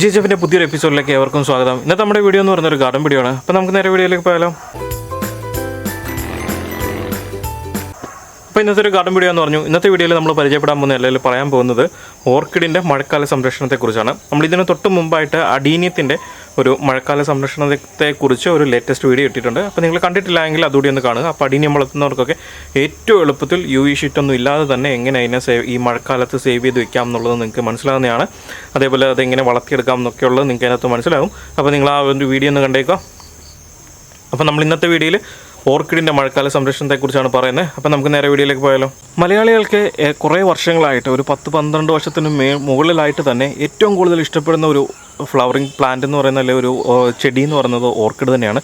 G ജെഫിന്റെ പുതിയൊരു എപ്പിസോഡിലേക്ക് ഏവർക്കും സ്വാഗതം. ഇന്നത്തെ നമ്മുടെ വീഡിയോ എന്ന് പറയുന്ന ഒരു ഗാർഡൻ വീഡിയോ ആണ്. അപ്പോൾ നമുക്ക് നേരെ വീഡിയോയിലേക്ക് പോയാലോ? അപ്പോൾ ഇന്നത്തെ ഒരു ഗാർഡൻ വീഡിയോ എന്ന് പറഞ്ഞു. ഇന്നത്തെ വീഡിയോയിൽ നമ്മൾ പരിചയപ്പെടാൻ പോകുന്ന അല്ലെങ്കിൽ പറയാൻ പോകുന്നത് ഓർക്കിഡിന്റെ മഴക്കാല സംരക്ഷണത്തെക്കുറിച്ചാണ്. നമ്മൾ ഇതിന് തൊട്ട് മുമ്പായിട്ട് അഡീനിയത്തിന്റെ ഒരു മഴക്കാല സംരക്ഷണത്തെക്കുറിച്ച് ഒരു ലേറ്റസ്റ്റ് വീഡിയോ ഇട്ടിട്ടുണ്ട്. അപ്പോൾ നിങ്ങൾ കണ്ടിട്ടില്ല എങ്കിൽ അതുകൂടി ഒന്ന് കാണുക. അപ്പോൾ അഡീനിയം വളർത്തുന്നവർക്കൊക്കെ ഏറ്റവും എളുപ്പത്തിൽ യു വി ഷീറ്റൊന്നും ഇല്ലാതെ തന്നെ എങ്ങനെ അതിനെ സേവ് ഈ മഴക്കാലത്ത് സേവ് ചെയ്ത് വെക്കാം എന്നുള്ളത് നിങ്ങൾക്ക് മനസ്സിലാകുന്നതാണ്. അതേപോലെ അതെങ്ങനെ വളർത്തിയെടുക്കാം എന്നൊക്കെയുള്ളത് നിങ്ങൾക്ക് അതിനകത്ത് മനസ്സിലാവും അപ്പോൾ നിങ്ങൾ ആ ഒരു വീഡിയോ ഒന്ന് കണ്ടേക്കുക. അപ്പോൾ നമ്മൾ ഇന്നത്തെ വീഡിയോയിൽ ഓർക്കിഡിന്റെ മഴക്കാല സംരക്ഷണത്തെക്കുറിച്ചാണ് പറയുന്നത്. അപ്പോൾ നമുക്ക് നേരെ വീഡിയോയിലേക്ക് പോയാലോ. മലയാളികൾക്ക് കുറേ വർഷങ്ങളായിട്ട് ഒരു പത്ത് പന്ത്രണ്ട് വർഷത്തിന് മേ മുകളിലായിട്ട് തന്നെ ഏറ്റവും കൂടുതൽ ഇഷ്ടപ്പെടുന്ന ഒരു ഫ്ലവറിങ് പ്ലാന്റ് എന്ന് പറയുന്ന അല്ലെങ്കിൽ ഒരു ചെടി എന്ന് പറയുന്നത് ഓർക്കിഡ് തന്നെയാണ്.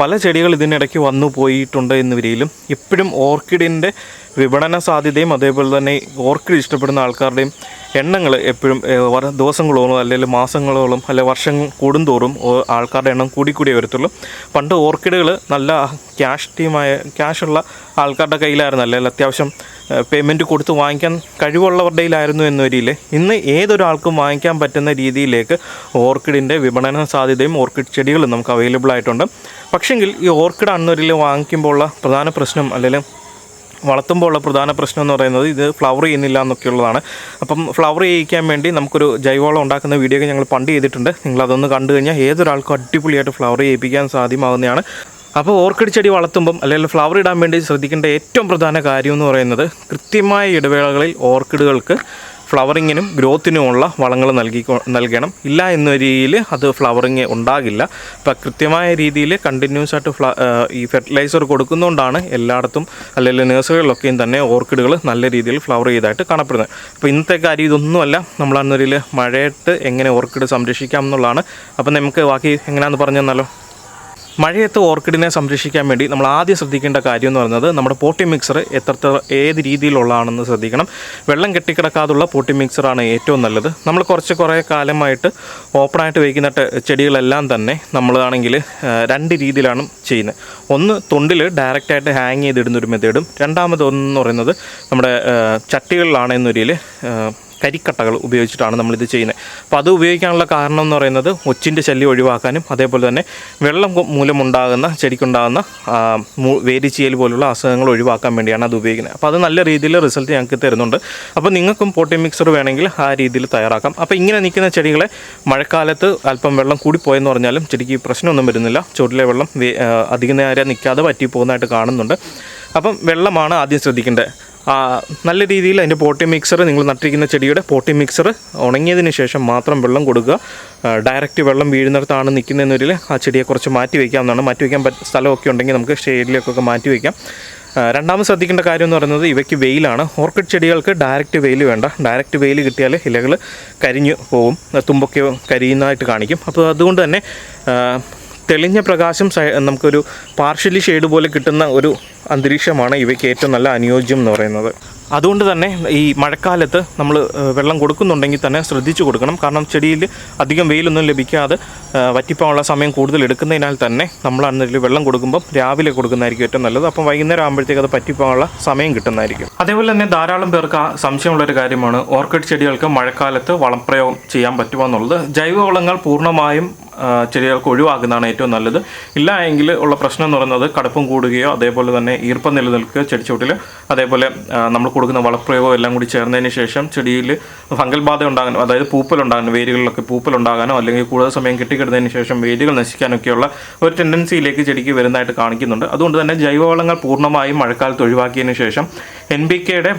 പല ചെടികൾ ഇതിനിടയ്ക്ക് വന്നു പോയിട്ടുണ്ട് എന്ന വരിയിലും എപ്പോഴും ഓർക്കിഡിന്റെ വിപണന സാധ്യതയും അതേപോലെ തന്നെ ഓർക്കിഡ് ഇഷ്ടപ്പെടുന്ന ആൾക്കാരുടെയും എണ്ണങ്ങൾ എപ്പോഴും ദിവസങ്ങളോളം അല്ലെങ്കിൽ മാസങ്ങളോളം അല്ലെ വർഷം കൂടുന്തോറും ആൾക്കാരുടെ എണ്ണം കൂടി കൂടിയേ വരത്തുള്ളൂ. പണ്ട് ഓർക്കിഡുകൾ നല്ല ക്യാഷ് ടീമായ ക്യാഷുള്ള ആൾക്കാരുടെ കയ്യിലായിരുന്നു. അല്ലെങ്കിൽ അത്യാവശ്യം പേയ്മെന്റ് കൊടുത്ത് വാങ്ങിക്കാൻ കഴിവുള്ളവരുടെയിലായിരുന്നു എന്ന വരിയിൽ ഇന്ന് ഏതൊരാൾക്കും വാങ്ങിക്കാൻ പറ്റുന്ന രീതിയിലേക്ക് ഓർക്കിഡിന്റെ വിപണന സാധ്യതയും ഓർക്കിഡ് ചെടികളും നമുക്ക് അവൈലബിൾ ആയിട്ടുണ്ട്. പക്ഷെങ്കിൽ ഈ ഓർക്കിഡ് അണ്ണൂരിൽ വാങ്ങിക്കുമ്പോൾ ഉള്ള പ്രധാന പ്രശ്നം അല്ലെങ്കിൽ വളർത്തുമ്പോൾ ഉള്ള പ്രധാന പ്രശ്നം എന്ന് പറയുന്നത് ഇത് ഫ്ലവർ ചെയ്യുന്നില്ല എന്നൊക്കെയുള്ളതാണ്. അപ്പം ഫ്ലവർ ചെയ്യിക്കാൻ വേണ്ടി നമുക്കൊരു ജൈവവളം ഉണ്ടാക്കുന്ന വീഡിയോ ഞങ്ങൾ പണ്ട് ചെയ്തിട്ടുണ്ട്. നിങ്ങൾ അതൊന്ന് കണ്ടു കഴിഞ്ഞാൽ ഏതൊരാൾക്കും അടിപൊളിയായിട്ട് ഫ്ലവർ ചെയ്യിപ്പിക്കാൻ സാധ്യമാകുന്നതാണ് അപ്പോൾ ഓർക്കിഡ് ചെടി വളർത്തുമ്പം അല്ലെങ്കിൽ ഫ്ലവർ ഇടാൻ വേണ്ടി ശ്രദ്ധിക്കേണ്ട ഏറ്റവും പ്രധാന കാര്യം എന്ന് പറയുന്നത് കൃത്യമായ ഇടവേളകളിൽ ഓർക്കിഡുകൾക്ക് ഫ്ലവറിങ്ങിനും ഗ്രോത്തിനുമുള്ള വളങ്ങൾ നൽകി നൽകണം. ഇല്ല എന്ന രീതിയിൽ അത് ഫ്ലവറിങ് ഉണ്ടാകില്ല. അപ്പം കൃത്യമായ രീതിയിൽ കണ്ടിന്യൂസ് ആയിട്ട് ഫ്ല ഈ ഫെർട്ടിലൈസർ കൊടുക്കുന്നതുകൊണ്ടാണ് എല്ലായിടത്തും അല്ലെങ്കിൽ നേഴ്സറികളിലൊക്കെയും തന്നെ ഓർക്കിഡുകൾ നല്ല രീതിയിൽ ഫ്ലവർ ചെയ്തായിട്ട് കാണപ്പെടുന്നത്. അപ്പോൾ ഇന്നത്തെ കാര്യം ഇതൊന്നുമല്ല. നമ്മൾ അന്നൊരിൽ മഴയത്ത് എങ്ങനെ ഓർക്കിഡ് സംരക്ഷിക്കാം എന്നുള്ളതാണ്. അപ്പം നമുക്ക് ബാക്കി എങ്ങനെയാണെന്ന് പറഞ്ഞു തന്നാലോ? മഴയത്ത് ഓർക്കിഡിനെ സംരക്ഷിക്കാൻ വേണ്ടി നമ്മൾ ആദ്യം ശ്രദ്ധിക്കേണ്ട കാര്യം എന്ന് പറയുന്നത് നമ്മുടെ പോട്ടി മിക്സർ എത്ര ഏത് രീതിയിലുള്ളതാണെന്ന് ശ്രദ്ധിക്കണം. വെള്ളം കെട്ടിക്കിടക്കാതുള്ള പോട്ടി മിക്സറാണ് ഏറ്റവും നല്ലത്. നമ്മൾ കുറച്ച് കുറേ കാലമായിട്ട് ഓപ്പണായിട്ട് വയ്ക്കുന്ന ചെടികളെല്ലാം തന്നെ നമ്മളാണെങ്കിൽ രണ്ട് രീതിയിലാണ് ചെയ്യുന്നത്. ഒന്ന് തൊണ്ടിൽ ഡയറക്റ്റായിട്ട് ഹാങ് ചെയ്തിടുന്നൊരു മെത്തേഡും എന്ന് പറയുന്നത് നമ്മുടെ ചട്ടികളിലാണ് കരിക്കട്ടകൾ ഉപയോഗിച്ചിട്ടാണ് നമ്മളിത് ചെയ്യുന്നത്. അപ്പോൾ അത് ഉപയോഗിക്കാനുള്ള കാരണം എന്ന് പറയുന്നത് ഒച്ചിന്റെ ശല്യം ഒഴിവാക്കാനും അതേപോലെ തന്നെ വെള്ളം മൂലമുണ്ടാകുന്ന ചെടിക്കുണ്ടാകുന്ന വേരിച്ചിയൽ പോലുള്ള അസുഖങ്ങൾ ഒഴിവാക്കാൻ വേണ്ടിയാണ് അത് ഉപയോഗിക്കുന്നത്. അപ്പോൾ അത് നല്ല രീതിയിൽ റിസൾട്ട് ഞങ്ങൾക്ക് തരുന്നുണ്ട്. അപ്പോൾ നിങ്ങൾക്കും പോട്ടി മിക്സർ വേണമെങ്കിൽ ആ രീതിയിൽ തയ്യാറാക്കാം. അപ്പോൾ ഇങ്ങനെ നിൽക്കുന്ന ചെടികളെ മഴക്കാലത്ത് അല്പം വെള്ളം കൂടിപ്പോയെന്ന് പറഞ്ഞാലും ചെടിക്ക് പ്രശ്നമൊന്നും വരുന്നില്ല. ചുവട്ടിലെ വെള്ളം അധിക നേരം നിൽക്കാതെ പറ്റിപ്പോകുന്നതായിട്ട് കാണുന്നുണ്ട്. അപ്പം വെള്ളമാണ് ആദ്യം ശ്രദ്ധിക്കേണ്ടത്. നല്ല രീതിയിൽ അതിന്റെ പോട്ടി മിക്സർ നിങ്ങൾ നട്ടിരിക്കുന്ന ചെടിയുടെ പോട്ടി മിക്സർ ഉണങ്ങിയതിന് ശേഷം മാത്രം വെള്ളം കൊടുക്കുക. ഡയറക്റ്റ് വെള്ളം വീഴുന്നിടത്താണ് നിൽക്കുന്നതെന്നൊരിൽ ആ ചെടിയെ കുറച്ച് മാറ്റി വയ്ക്കാവുന്നതാണ് മാറ്റി വയ്ക്കാൻ പറ്റ സ്ഥലമൊക്കെ ഉണ്ടെങ്കിൽ നമുക്ക് ഷെയ്ഡിലേക്കൊക്കെ മാറ്റി വയ്ക്കാം. രണ്ടാമത് ശ്രദ്ധിക്കേണ്ട കാര്യം എന്ന് പറയുന്നത് ഇവയ്ക്ക് വെയിലാണ്. ഓർക്കിഡ് ചെടികൾക്ക് ഡയറക്റ്റ് വെയിൽ വേണ്ട. ഡയറക്റ്റ് വെയിൽ കിട്ടിയാൽ ഇലകൾ കരിഞ്ഞു പോകും തുമ്പൊക്കെ കരിയുന്നതായിട്ട് കാണിക്കും. അപ്പോൾ അതുകൊണ്ട് തന്നെ തെളിഞ്ഞ പ്രകാശം നമുക്കൊരു പാർഷ്യലി ഷെയ്ഡ് പോലെ കിട്ടുന്ന ഒരു അന്തരീക്ഷമാണ് ഇവയ്ക്ക് ഏറ്റവും നല്ല അനുയോജ്യം എന്ന് പറയുന്നത്. അതുകൊണ്ട് തന്നെ ഈ മഴക്കാലത്ത് നമ്മൾ വെള്ളം കൊടുക്കുന്നുണ്ടെങ്കിൽ തന്നെ ശ്രദ്ധിച്ചു കൊടുക്കണം. കാരണം ചെടിയിൽ അധികം വെയിലൊന്നും ലഭിക്കാതെ വറ്റിപ്പോകാനുള്ള സമയം കൂടുതൽ എടുക്കുന്നതിനാൽ തന്നെ നമ്മൾ അന്നതിൽ വെള്ളം കൊടുക്കുമ്പോൾ രാവിലെ കൊടുക്കുന്നതായിരിക്കും ഏറ്റവും നല്ലത്. അപ്പം വൈകുന്നേരം ആകുമ്പോഴത്തേക്ക് അത് പറ്റിപ്പോകാനുള്ള സമയം കിട്ടുന്നതായിരിക്കും. അതേപോലെ തന്നെ ധാരാളം പേർക്ക് സംശയമുള്ളൊരു കാര്യമാണ് ഓർക്കിഡ് ചെടികൾക്ക് മഴക്കാലത്ത് വളപ്രയോഗം ചെയ്യാൻ പറ്റുമോ എന്നുള്ളത്. ജൈവവളങ്ങൾ പൂർണമായും ചെടികൾക്ക് ഒഴിവാക്കുന്നതാണ് ഏറ്റവും നല്ലത്. ഇല്ല എങ്കിൽ ഉള്ള പ്രശ്നം എന്ന് പറയുന്നത് കടുപ്പം കൂടുകയോ അതേപോലെ തന്നെ ഈർപ്പം നിലനിൽക്കുകയോ ചെടിച്ചുവട്ടിൽ അതേപോലെ നമ്മൾ കൊടുക്കുന്ന വളപ്രയോഗം എല്ലാം കൂടി ചേർന്നതിന് ശേഷം ചെടിയിൽ ഫംഗൽ ബാധ ഉണ്ടാകാനോ അതായത് പൂപ്പൽ ഉണ്ടാകാനോ വേരുകളിലൊക്കെ പൂപ്പൽ ഉണ്ടാകാനോ അല്ലെങ്കിൽ കൂടുതൽ സമയം കെട്ടിക്കിടുന്നതിന് ശേഷം വേരുകൾ നശിക്കാനൊക്കെയുള്ള ഒരു ടെൻഡൻസിയിലേക്ക് ചെടിക്ക് വരുന്നതായിട്ട് കാണിക്കുന്നുണ്ട്. അതുകൊണ്ട് തന്നെ ജൈവവളങ്ങൾ പൂർണമായും മഴക്കാലത്ത് ഒഴിവാക്കിയതിന് ശേഷം എൻ ബി കെയുടെ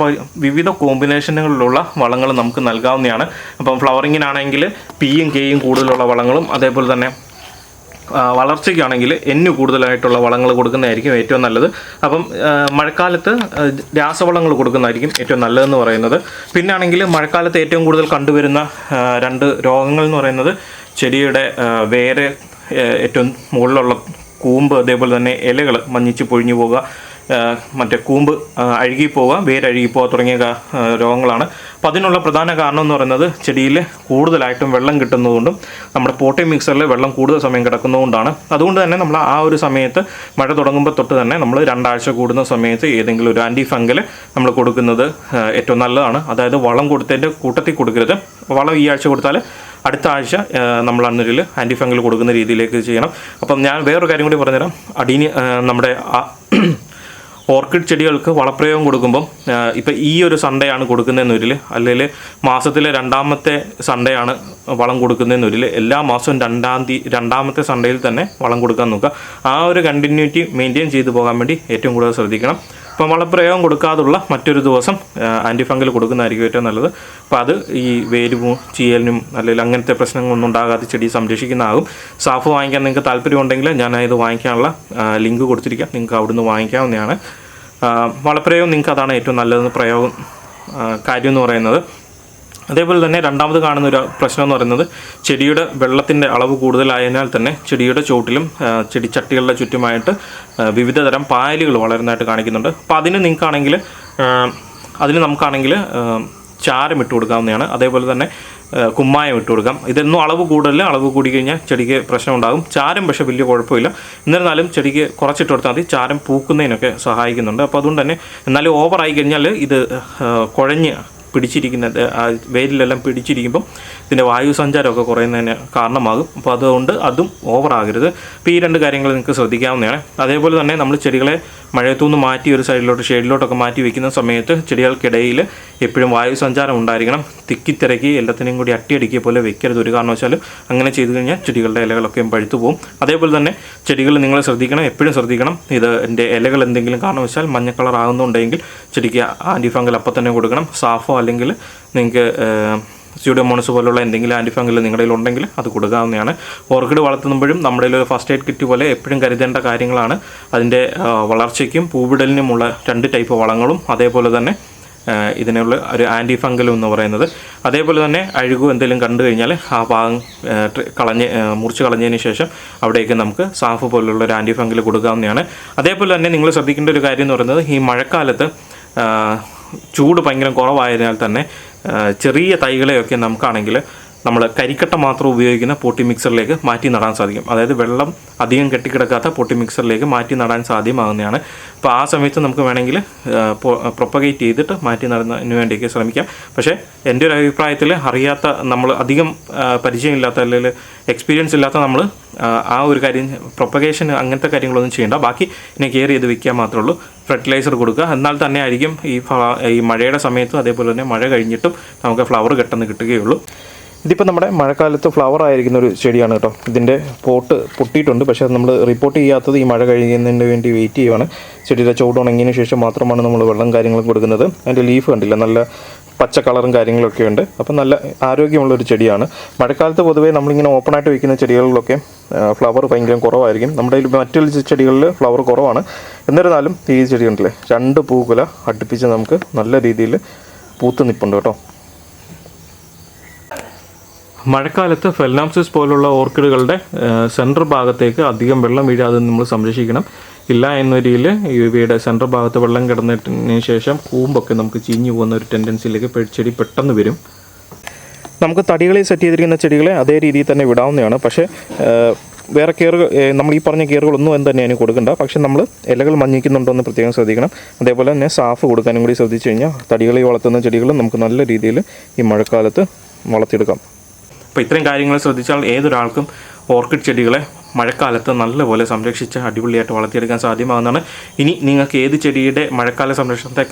വിവിധ കോമ്പിനേഷനുകളിലുള്ള വളങ്ങൾ നമുക്ക് നൽകാവുന്നതാണ്. അപ്പം ഫ്ലവറിങ്ങിനാണെങ്കിൽ പിയും കെയും കൂടുതലുള്ള വളങ്ങളും അതേപോലെ തന്നെ വളർച്ചയ്ക്കാണെങ്കിൽ എന്നു കൂടുതലായിട്ടുള്ള വളങ്ങൾ കൊടുക്കുന്നതായിരിക്കും ഏറ്റവും നല്ലത്. അപ്പം മഴക്കാലത്ത് രാസവളങ്ങൾ കൊടുക്കുന്നതായിരിക്കും ഏറ്റവും നല്ലതെന്ന് പറയുന്നത്. പിന്നെ ആണെങ്കിൽ മഴക്കാലത്ത് ഏറ്റവും കൂടുതൽ കണ്ടുവരുന്ന രണ്ട് രോഗങ്ങൾ എന്ന് പറയുന്നത് ചെടിയുടെ വേര് ഏറ്റവും മുകളിലുള്ള കൂമ്പ് അതേപോലെ തന്നെ ഇലകൾ മഞ്ഞിച്ച് പൊഴിഞ്ഞു പോവുക മറ്റേ കൂമ്പ് അഴുകിപ്പോവുക വേരഴുകിപ്പോവുക തുടങ്ങിയ രോഗങ്ങളാണ്. അപ്പോൾ അതിനുള്ള പ്രധാന കാരണം എന്ന് പറയുന്നത് ചെടിയിൽ കൂടുതലായിട്ടും വെള്ളം കിട്ടുന്നതുകൊണ്ടും നമ്മുടെ പോട്ടി മിക്സറിൽ വെള്ളം കൂടുതൽ സമയം കിടക്കുന്നതുകൊണ്ടാണ്. അതുകൊണ്ട് തന്നെ നമ്മൾ ആ ഒരു സമയത്ത് മഴ തുടങ്ങുമ്പോൾ തൊട്ട് തന്നെ നമ്മൾ രണ്ടാഴ്ച കൂടുന്ന സമയത്ത് ഏതെങ്കിലും ഒരു ആന്റി ഫംഗൽ നമ്മൾ കൊടുക്കുന്നത് ഏറ്റവും നല്ലതാണ്. അതായത് വളം കൊടുത്തതിന്റെ കൂട്ടത്തിൽ കൊടുക്കരുത്. വളം ഈ ആഴ്ച കൊടുത്താൽ അടുത്ത ആഴ്ച നമ്മൾ അന്നൊരു ആന്റി ഫംഗൽ കൊടുക്കുന്ന രീതിയിലേക്ക് ചെയ്യണം. അപ്പം ഞാൻ വേറൊരു കാര്യം കൂടി പറഞ്ഞുതരാം. അടീനി നമ്മുടെ ആ ഓർക്കിഡ് ചെടികൾക്ക് വളപ്രയോഗം കൊടുക്കുമ്പം ഇപ്പം ഈ ഒരു സൺഡേ ആണ് കൊടുക്കുന്നതെന്നൊരിൽ അല്ലെങ്കിൽ മാസത്തിലെ രണ്ടാമത്തെ സൺഡേ ആണ് വളം കൊടുക്കുന്നതെന്നൊരിൽ എല്ലാ മാസവും രണ്ടാം തീയതി രണ്ടാമത്തെ സൺഡേയിൽ തന്നെ വളം കൊടുക്കാൻ നോക്കുക. ആ ഒരു കണ്ടിന്യൂറ്റി മെയിന്റെയിൻ ചെയ്തു പോകാൻ വേണ്ടി ഏറ്റവും കൂടുതൽ ശ്രദ്ധിക്കണം. അപ്പം വളപ്രയോഗം കൊടുക്കാതുള്ള മറ്റൊരു ദിവസം ആന്റിഫംഗൽ കൊടുക്കുന്നതായിരിക്കും ഏറ്റവും നല്ലത്. അപ്പോൾ അത് ഈ വേരുവും ചീയലിനും അല്ലെങ്കിൽ അങ്ങനത്തെ പ്രശ്നങ്ങളൊന്നും ഉണ്ടാകാതെ ചെടി സംരക്ഷിക്കുന്നതാകും. സാഫ് വാങ്ങിക്കാൻ നിങ്ങൾക്ക് താല്പര്യമുണ്ടെങ്കിൽ ഞാൻ ഇത് വാങ്ങിക്കാനുള്ള ലിങ്ക് കൊടുത്തിരിക്കാം. നിങ്ങൾക്ക് അവിടുന്ന് വാങ്ങിക്കാവുന്നതാണ്. വളപ്രയോഗം നിങ്ങൾക്ക് അതാണ് ഏറ്റവും നല്ലതെന്ന് പ്രയോഗം കാര്യം എന്ന് പറയുന്നത്. അതേപോലെ തന്നെ രണ്ടാമത് കാണുന്ന ഒരു പ്രശ്നം എന്ന് പറയുന്നത് ചെടിയുടെ വെള്ളത്തിന്റെ അളവ് കൂടുതലായതിനാൽ തന്നെ ചെടിയുടെ ചോട്ടിലും ആ, ചെടിച്ചട്ടികളുടെ ചുറ്റുമായിട്ട് വിവിധ തരം പായലുകൾ വളരുന്നതായിട്ട് കാണിക്കുന്നുണ്ട്. അപ്പോൾ അതിന് നിങ്ങൾക്കാണെങ്കിൽ അതിന് നമുക്കാണെങ്കിൽ ചാരം ഇട്ട് കൊടുക്കാവുന്നതാണ്. അതേപോലെ തന്നെ കുമ്മായം ഇട്ട് കൊടുക്കാം. ഇതൊന്നും അളവ് കൂടുതൽ അളവ് കൂടി കഴിഞ്ഞാൽ ചെടിക്ക് പ്രശ്നം ഉണ്ടാകും. ചാരം പക്ഷേ വലിയ കുഴപ്പമില്ല. എന്നിരുന്നാലും ചെടിക്ക് കുറച്ചിട്ട് കൊടുത്താൽ മതി. ചാരം പൂക്കുന്നതിനൊക്കെ സഹായിക്കുന്നുണ്ട്. അപ്പോൾ അതുകൊണ്ട് തന്നെ എന്നാലും ഓവറായി കഴിഞ്ഞാൽ ഇത് കുഴഞ്ഞ് പിടിച്ചിരിക്കുന്നത് വെയിലിലെല്ലാം പിടിച്ചിരിക്കുമ്പം ഇതിന്റെ വായു സഞ്ചാരമൊക്കെ കുറയുന്നതിന് കാരണമാകും. അപ്പോൾ അതുകൊണ്ട് അതും ഓവറാകരുത് അപ്പോൾ ഈ രണ്ട് കാര്യങ്ങൾ നിങ്ങൾക്ക് ശ്രദ്ധിക്കാവുന്നതാണ്. അതേപോലെ തന്നെ നമ്മൾ ചെടികളെ മഴയത്തുനിന്ന് മാറ്റി ഒരു സൈഡിലോട്ട് ഷെയ്ഡിലോട്ടൊക്കെ മാറ്റി വെക്കുന്ന സമയത്ത് ചെടികൾക്കിടയിൽ എപ്പോഴും വായു സഞ്ചാരം ഉണ്ടായിരിക്കണം. തിക്കിത്തിരക്കി എല്ലാത്തിനെയും കൂടി അട്ടിയടിക്കിയ പോലെ വെക്കരുത്. ഒരു കാരണവശാലും അങ്ങനെ ചെയ്തു കഴിഞ്ഞാൽ ചെടികളുടെ ഇലകളൊക്കെ പഴുത്തു പോകും. അതേപോലെ തന്നെ ചെടികൾ നിങ്ങൾ ശ്രദ്ധിക്കണം എപ്പോഴും ശ്രദ്ധിക്കണം. ഇത് എന്റെ ഇലകൾ എന്തെങ്കിലും കാരണവശാൽ മഞ്ഞ കളർ ആകുന്നുണ്ടെങ്കിൽ ചെടിക്ക് ആന്റി ഫംഗൽ അപ്പം തന്നെ കൊടുക്കണം. സാഫോ അല്ലെങ്കിൽ നിങ്ങൾക്ക് സ്യൂഡോമോണസ് പോലുള്ള എന്തെങ്കിലും ആന്റി നിങ്ങളുടെ ഉണ്ടെങ്കിൽ അത് കൊടുക്കാവുന്നതാണ്. ഓർക്കിഡ് വളർത്തുമ്പോഴും നമ്മുടെ ഒരു ഫസ്റ്റ് എയ്ഡ് കിറ്റ് പോലെ എപ്പോഴും കരുതേണ്ട കാര്യങ്ങളാണ്. അതിന്റെ വളർച്ചയ്ക്കും പൂവിടലിനുമുള്ള രണ്ട് ടൈപ്പ് വളങ്ങളും അതേപോലെ തന്നെ ഇതിനുള്ള ഒരു ആന്റി ഫംഗലും എന്ന് പറയുന്നത്. അതേപോലെ തന്നെ അഴുകു എന്തെങ്കിലും കണ്ടു കഴിഞ്ഞാൽ ആ ഭാഗം കളഞ്ഞ് മുറിച്ച് കളഞ്ഞതിന് ശേഷം അവിടേക്ക് നമുക്ക് സാഫ് പോലുള്ള ഒരു ആന്റി ഫംഗൽ കൊടുക്കാവുന്നതാണ്. അതേപോലെ തന്നെ നിങ്ങൾ ശ്രദ്ധിക്കേണ്ട ഒരു കാര്യം എന്ന് പറയുന്നത് ഈ മഴക്കാലത്ത് ചൂട് ഭയങ്കര കുറവായതിനാൽ തന്നെ ചെറിയ തൈകളെയൊക്കെ നമുക്കാണെങ്കിൽ നമ്മൾ കരിക്കട്ട മാത്രം ഉപയോഗിക്കുന്ന പൊട്ടി മിക്സറിലേക്ക് മാറ്റി നടാൻ സാധിക്കും. അതായത് വെള്ളം അധികം കെട്ടിക്കിടക്കാത്ത പൊട്ടി മിക്സറിലേക്ക് മാറ്റി നടാൻ സാധ്യമാകുന്നതാണ്. അപ്പോൾ ആ സമയത്ത് നമുക്ക് വേണമെങ്കിൽ പ്രൊപ്പഗേറ്റ് ചെയ്തിട്ട് മാറ്റി നടുന്നതിന് വേണ്ടിയൊക്കെ ശ്രമിക്കാം. പക്ഷേ എന്റെ ഒരു അഭിപ്രായത്തിൽ അറിയാത്ത നമ്മൾ അധികം പരിചയമില്ലാത്ത അല്ലെങ്കിൽ എക്സ്പീരിയൻസ് ഇല്ലാത്ത നമ്മൾ ആ ഒരു കാര്യം പ്രൊപ്പഗേഷൻ അങ്ങനത്തെ കാര്യങ്ങളൊന്നും ചെയ്യേണ്ട. ബാക്കി ഇനി കെയർ ചെയ്ത് വയ്ക്കാൻ മാത്രമേ ഉള്ളൂ. ഫെർട്ടിലൈസർ കൊടുക്കുക. എന്നാൽ തന്നെ ആയിരിക്കും ഈ ഈ മഴയുടെ സമയത്തും അതേപോലെ തന്നെ മഴ കഴിഞ്ഞിട്ടും നമുക്ക് ഫ്ലവർ പെട്ടെന്ന് കിട്ടുകയുള്ളൂ. ഇതിപ്പോൾ നമ്മുടെ മഴക്കാലത്ത് ഫ്ലവർ ആയിരിക്കുന്ന ഒരു ചെടിയാണ് കേട്ടോ. ഇതിന്റെ പോട്ട് പൊട്ടിയിട്ടുണ്ട്. പക്ഷേ നമ്മൾ റിപ്പോർട്ട് ചെയ്യാത്തത് ഈ മഴ കഴിയുന്നതിന് വേണ്ടി വെയിറ്റ് ചെയ്യുവാണ്. ചെടിയുടെ ചുവട് ഉണങ്ങിയതിന് ശേഷം മാത്രമാണ് നമ്മൾ വെള്ളം കാര്യങ്ങളും കൊടുക്കുന്നത്. അതിന്റെ ലീഫ് കണ്ടില്ല? നല്ല പച്ച കളറും കാര്യങ്ങളൊക്കെ ഉണ്ട്. അപ്പം നല്ല ആരോഗ്യമുള്ള ഒരു ചെടിയാണ്. മഴക്കാലത്ത് പൊതുവേ നമ്മളിങ്ങനെ ഓപ്പണായിട്ട് വയ്ക്കുന്ന ചെടികളിലൊക്കെ ഫ്ലവർ ഭയങ്കര കുറവായിരിക്കും. നമ്മുടെ മറ്റുള്ള ചെടികളിൽ ഫ്ലവർ കുറവാണ്. എന്നിരുന്നാലും ഈ ചെടി ഉണ്ടല്ലേ രണ്ട് പൂക്കുല അടുപ്പിച്ച് നമുക്ക് നല്ല രീതിയിൽ പൂത്ത് നിൽപ്പുണ്ട് കേട്ടോ. മഴക്കാലത്ത് ഫെൽനാംസിസ് പോലുള്ള ഓർക്കിഡുകളുടെ സെൻട്രൽ ഭാഗത്തേക്ക് അധികം വെള്ളം വീഴാതെ നമ്മൾ സംരക്ഷിക്കണം. ഇല്ല എന്നൊരിയിൽ ഇവയുടെ സെൻട്രൽ ഭാഗത്ത് വെള്ളം കിടന്നതിന് ശേഷം കൂമ്പൊക്കെ നമുക്ക് ചീഞ്ഞു പോകുന്ന ഒരു ടെൻഡൻസിയിലേക്ക് ചെടി പെട്ടെന്ന് വരും. നമുക്ക് തടികളിൽ സെറ്റ് ചെയ്തിരിക്കുന്ന ചെടികളെ അതേ രീതിയിൽ തന്നെ വിടാവുന്നതാണ്. പക്ഷേ വേറെ കെയറുകൾ നമ്മൾ ഈ പറഞ്ഞ കെയറുകളൊന്നും എന്ന് തന്നെ അതിന് കൊടുക്കണ്ട. പക്ഷേ നമ്മൾ ഇലകൾ മഞ്ഞിക്കുന്നുണ്ടോ എന്ന് പ്രത്യേകം ശ്രദ്ധിക്കണം. അതേപോലെ തന്നെ സാഫ് കൊടുക്കാനും കൂടി ശ്രദ്ധിച്ചു കഴിഞ്ഞാൽ തടികളിൽ വളർത്തുന്ന ചെടികളും നമുക്ക് നല്ല രീതിയിൽ ഈ മഴക്കാലത്ത് വളർത്തിയെടുക്കാം. അപ്പോൾ ഇത്രയും കാര്യങ്ങൾ ശ്രദ്ധിച്ചാൽ ഏതൊരാൾക്കും ഓർക്കിഡ് ചെടികളെ മഴക്കാലത്ത് നല്ലപോലെ സംരക്ഷിച്ച് അടിപൊളിയായിട്ട് വളർത്തിയെടുക്കാൻ സാധ്യമാകുന്നതാണ്. ഇനി നിങ്ങൾക്ക് ഏത് ചെടിയുടെ മഴക്കാല സംരക്ഷണത്തെ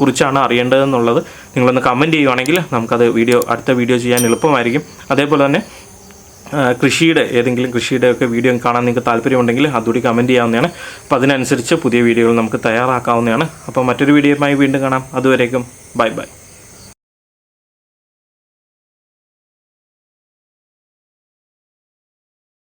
കുറിച്ചാണ് അറിയേണ്ടതെന്നുള്ളത് നിങ്ങളൊന്ന് കമന്റ് ചെയ്യുവാണെങ്കിൽ നമുക്കത് വീഡിയോ അടുത്ത വീഡിയോ ചെയ്യാൻ എളുപ്പമായിരിക്കും. അതേപോലെ തന്നെ കൃഷിയുടെ ഏതെങ്കിലും കൃഷിയുടെ ഒക്കെ വീഡിയോ കാണാൻ നിങ്ങൾക്ക് താല്പര്യമുണ്ടെങ്കിൽ അതുകൂടി കമന്റ് ചെയ്യാവുന്നതാണ്. അപ്പോൾ അതിനനുസരിച്ച് പുതിയ വീഡിയോകൾ നമുക്ക് തയ്യാറാക്കാവുന്നതാണ്. അപ്പോൾ മറ്റൊരു വീഡിയോയുമായി വീണ്ടും കാണാം. അതുവരേക്കും ബൈ ബൈ